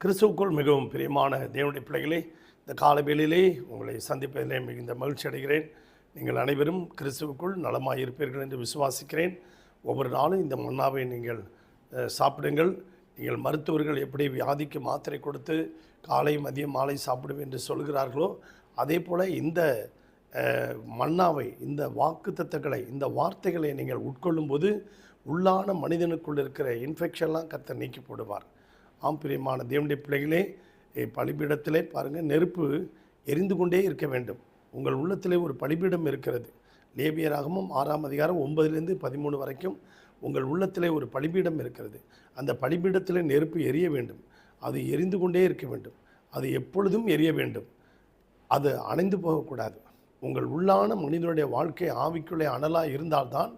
கிறிஸ்துவுக்குள் மிகவும் பிரியமான தேவனுடைய பிள்ளைகளே இந்த காலவேளிலே உங்களை சந்திப்பதிலே மிகுந்த மகிழ்ச்சி அடைகிறேன். நீங்கள் அனைவரும் கிறிஸ்துவுக்குள் நலமாக இருப்பீர்கள் என்று விசுவாசிக்கிறேன். ஒவ்வொரு நாளும் இந்த மன்னாவை நீங்கள் சாப்பிடுங்கள். நீங்கள் மருத்துவர்கள் எப்படி வியாதிக்கு மாத்திரை கொடுத்து காலை மதியம் மாலை சாப்பிடுவேன் என்று சொல்கிறார்களோ அதே போல் இந்த மன்னாவை இந்த வாக்குத்தத்தங்களை இந்த வார்த்தைகளை நீங்கள் உட்கொள்ளும்போது உள்ளான மனிதனுக்குள் இருக்கிற இன்ஃபெக்ஷன்லாம் கர்த்தர் நீக்கி போடுவார். ஆம் பிரியமான தேவனுடைய பிள்ளைகளே பலிபீடத்திலே பாருங்கள் நெருப்பு எரிந்து கொண்டே இருக்க வேண்டும். உங்கள் உள்ளத்திலே ஒரு பலிபீடம் இருக்கிறது. லேபியராகமும் ஆறாம் அதிகாரம் ஒன்பதுலேருந்து பதிமூணு வரைக்கும் உங்கள் உள்ளத்திலே ஒரு பலிபீடம் இருக்கிறது. அந்த பலிபீடத்தில் நெருப்பு எரிய வேண்டும். அது எரிந்து கொண்டே இருக்க வேண்டும். அது எப்பொழுதும் எரிய வேண்டும். அது அணைந்து போகக்கூடாது. உங்கள் உள்ளான மனிதனுடைய வாழ்க்கை ஆவிக்குள்ளே அனலாக இருந்தால்தான்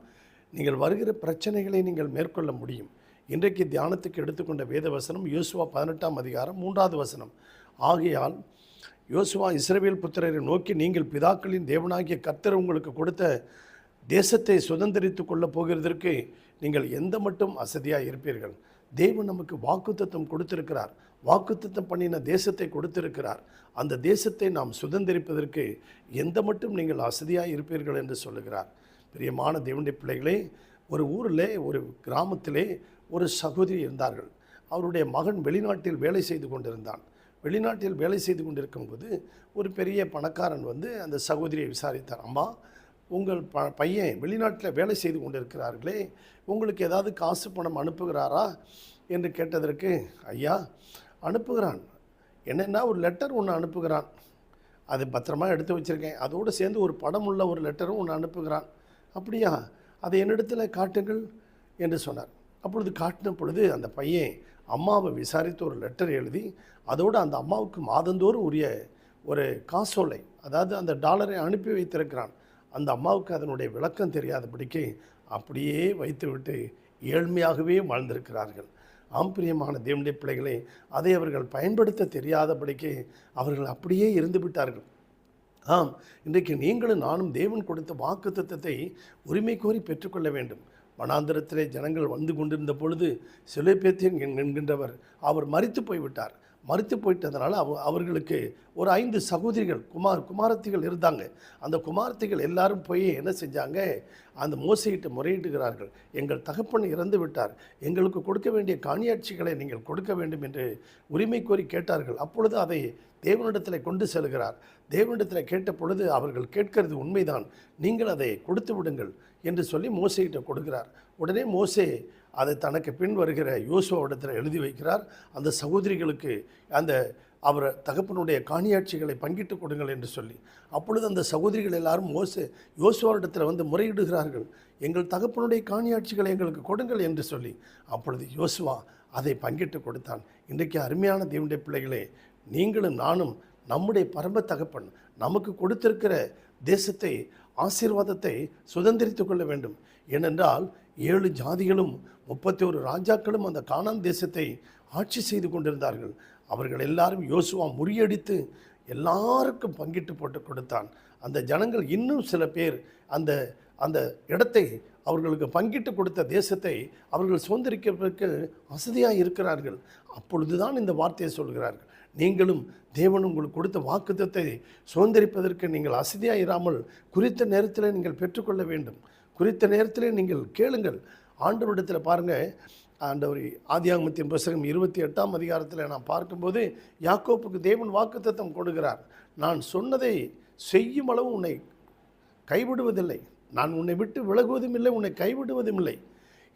நீங்கள் வருகிற பிரச்சனைகளை நீங்கள் மேற்கொள்ள முடியும். இன்றைக்கு தியானத்துக்கு எடுத்துக்கொண்ட வேத வசனம் யோசுவா பதினெட்டாம் அதிகாரம் மூன்றாவது வசனம். ஆகையால் யோசுவா இஸ்ரவேல் புத்திரரை நோக்கி நீங்கள் பிதாக்களின் தேவனாகிய கர்த்தர் உங்களுக்கு கொடுத்த தேசத்தை சுதந்திரித்து கொள்ளப் போகிறதற்கு நீங்கள் எந்த மட்டும் அசதியாக இருப்பீர்கள்? தேவன் நமக்கு வாக்குத்தத்தம் கொடுத்திருக்கிறார். வாக்குத்தத்தம் பண்ணின தேசத்தை கொடுத்திருக்கிறார். அந்த தேசத்தை நாம் சுதந்திரிப்பதற்கு எந்த மட்டும் நீங்கள் அசதியாக இருப்பீர்கள் என்று சொல்லுகிறார். பிரியமான தேவனுடைய பிள்ளைகளே ஒரு ஊரில் ஒரு கிராமத்திலே ஒரு சகோதரி இருந்தார்கள். அவருடைய மகன் வெளிநாட்டில் வேலை செய்து கொண்டிருந்தான். வெளிநாட்டில் வேலை செய்து கொண்டிருக்கும்போது ஒரு பெரிய பணக்காரன் வந்து அந்த சகோதரியை விசாரித்தார். அம்மா உங்கள் ப பையன் வெளிநாட்டில் வேலை செய்து கொண்டிருக்கிறார்களே உங்களுக்கு ஏதாவது காசு பணம் அனுப்புகிறாரா? என்று கேட்டதற்கு ஐயா அனுப்புகிறான். என்னென்னா ஒரு லெட்டர் ஒன்று அனுப்புகிறான். அது பத்திரமா எடுத்து வச்சுருக்கேன். அதோடு சேர்ந்து ஒரு படம் உள்ள ஒரு லெட்டரும் ஒன்று அனுப்புகிறான். அப்படியா? அதை என்னிடத்தில் காட்டுங்கள் என்று சொன்னார். அப்பொழுது காட்டின பொழுது அந்த பையன் அம்மாவை விசாரித்து ஒரு லெட்டர் எழுதி அதோடு அந்த அம்மாவுக்கு மாதந்தோறும் உரிய ஒரு காசோலை அதாவது அந்த டாலரை அனுப்பி வைத்திருக்கிறான். அந்த அம்மாவுக்கு அதனுடைய விளக்கம் தெரியாதபடிக்கு அப்படியே வைத்துவிட்டு ஏழ்மையாகவே வாழ்ந்திருக்கிறார்கள். ஆம்பிரியமான தேவனுடைய பிள்ளைகளை அதை அவர்கள் பயன்படுத்த தெரியாதபடிக்கு அவர்கள் அப்படியே இருந்து விட்டார்கள். ஆம் இன்றைக்கு நீங்களும் நானும் தேவன் கொடுத்த வாக்குத்தத்தத்தை உரிமை கோரி பெற்றுக்கொள்ள வேண்டும். வனாந்திரத்திலே ஜனங்கள் வந்து கொண்டிருந்த பொழுது சிலைப்பேத்தியன் என்கின்றவர் அவர் மறித்து போய்விட்டார். மறுத்து போயிட்டதுனால அவ அவர்களுக்கு ஒரு ஐந்து சகோதரிகள் குமார் குமாரத்திகள் இருந்தாங்க. அந்த குமாரத்திகள் எல்லாரும் போய் என்ன செஞ்சாங்க? அந்த மோசையிட்டு முறையிட்டுகிறார்கள். எங்கள் தகப்பன் இறந்து விட்டார். எங்களுக்கு கொடுக்க வேண்டிய காணியாட்சிகளை நீங்கள் கொடுக்க வேண்டும் என்று உரிமை கோரி கேட்டார்கள். அப்பொழுது அதை தேவனிடத்தில் கொண்டு செல்கிறார். தேவனிடத்தில் கேட்ட பொழுது அவர்கள் கேட்கிறது உண்மைதான். நீங்கள் அதை கொடுத்து விடுங்கள். என்று சொல்லி மோசையிட்ட கொடுக்கிறார். உடனே மோசே அதை தனக்கு பின் வருகிற யோசுவாவிடத்தில் எழுதி வைக்கிறார். அந்த சகோதரிகளுக்கு அந்த அவர் தகப்பனுடைய காணியாட்சிகளை பங்கிட்டு கொடுங்கள் என்று சொல்லி. அப்பொழுது அந்த சகோதரிகள் எல்லாரும் மோசே யோசுவாவிடத்தில் வந்து முறையிடுகிறார்கள். எங்கள் தகப்பனுடைய காணியாட்சிகளை எங்களுக்கு கொடுங்கள் என்று சொல்லி. அப்பொழுது யோசுவா அதை பங்கிட்டு கொடுத்தான். இன்றைக்கு அருமையான தேவனுடைய பிள்ளைகளே நீங்களும் நானும் நம்முடைய பரம்ப தகப்பன் நமக்கு கொடுத்திருக்கிற தேசத்தை ஆசீர்வாதத்தை சுதந்திரித்து கொள்ள வேண்டும். ஏனென்றால் ஏழு ஜாதிகளும் முப்பத்தி ஒரு ராஜாக்களும் அந்த கானான் தேசத்தை ஆட்சி செய்து கொண்டிருந்தார்கள். அவர்கள் எல்லாரும் யோசுவா முறியடித்து எல்லாருக்கும் பங்கிட்டு போட்டு கொடுத்தான். அந்த ஜனங்கள் இன்னும் சில பேர் அந்த அந்த இடத்தை அவர்களுக்கு பங்கிட்டு கொடுத்த தேசத்தை அவர்கள் சுதந்திரிக்கிறதுக்கு வசதியாக இருக்கிறார்கள். அப்பொழுதுதான் இந்த வார்த்தையை சொல்கிறார்கள். நீங்களும் தேவன் உங்களுக்கு கொடுத்த வாக்குத்தத்தை சுதந்திரிப்பதற்கு நீங்கள் அசதியாக இராமல் குறித்த நேரத்தில் நீங்கள் பெற்றுக்கொள்ள வேண்டும். குறித்த நேரத்தில் நீங்கள் கேளுங்கள். ஆண்டவரிடத்தில் பாருங்கள் ஆண்டவர் ஆதியாகமத்தின் புஸ்தகம் இருபத்தி எட்டாம் அதிகாரத்தில் நான் பார்க்கும்போது யாக்கோப்புக்கு தேவன் வாக்குத்தத்தம் கொடுக்கிறார். நான் சொன்னதை செய்யும் அளவு உன்னை கைவிடுவதில்லை. நான் உன்னை விட்டு விலகுவதும் இல்லை உன்னை கைவிடுவதும் இல்லை.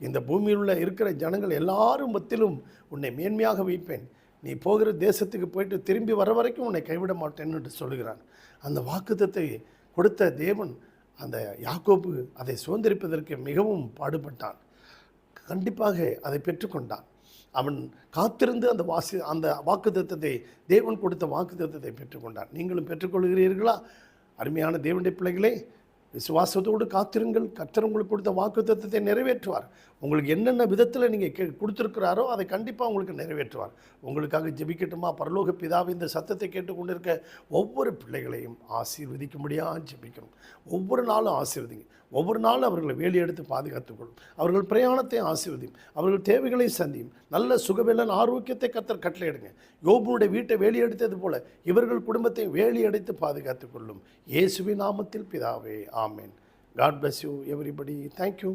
இந்த பூமியில் உள்ள இருக்கிற ஜனங்கள் எல்லாரும் மத்திலும் உன்னை மேன்மையாக வைப்பேன். நீ போகிற தேசத்துக்கு போயிட்டு திரும்பி வர வரைக்கும் உன்னை கைவிட மாட்டேன்னு என்று சொல்லுகிறான். அந்த வாக்குத்தத்தை கொடுத்த தேவன் அந்த யாக்கோப்பு அதை சுதந்திரிப்பதற்கு மிகவும் பாடுபட்டான். கண்டிப்பாக அதை பெற்றுக்கொண்டான். அவன் காத்திருந்து அந்த வாசி அந்த வாக்குத்தத்தத்தை தேவன் கொடுத்த வாக்குத்தத்தத்தை பெற்றுக்கொண்டான். நீங்களும் பெற்றுக்கொள்கிறீர்களா? அருமையான தேவனுடைய பிள்ளைகளே விசுவாசத்தோடு காத்திருங்கள். கர்த்தர் உங்களுக்கு கொடுத்த வாக்குத்தத்தத்தை நிறைவேற்றுவார். உங்களுக்கு என்னென்ன விதத்தில் நீங்கள் கே கொடுத்துருக்கிறாரோ அதை கண்டிப்பாக உங்களுக்கு நிறைவேற்றுவார். உங்களுக்காக ஜெபிக்கட்டுமா? பரலோக பிதாவை இந்த சத்தத்தை கேட்டுக்கொண்டிருக்க ஒவ்வொரு பிள்ளைகளையும் ஆசீர்வதிக்கும்படியாக ஜெபிக்கணும். ஒவ்வொரு நாளும் ஆசீர்வதிங்க. ஒவ்வொரு நாளும் அவர்களை வேலி எடுத்து பாதுகாத்துக்கொள்ளும் அவர்கள் பிரயாணத்தை ஆசீர்வதியும். அவர்கள் தேவைகளை சந்தியும். நல்ல சுகவெல்லன் ஆரோக்கியத்தை கத்தர் கட்டளையிடுங்க. யோபுனுடைய வீட்டை வேலி எடுத்தது போல இவர்கள் குடும்பத்தை வேலி அடைத்து பாதுகாத்துக் கொள்ளும். இயேசுவின் நாமத்தில் பிதாவே ஆமேன். God bless you everybody thank you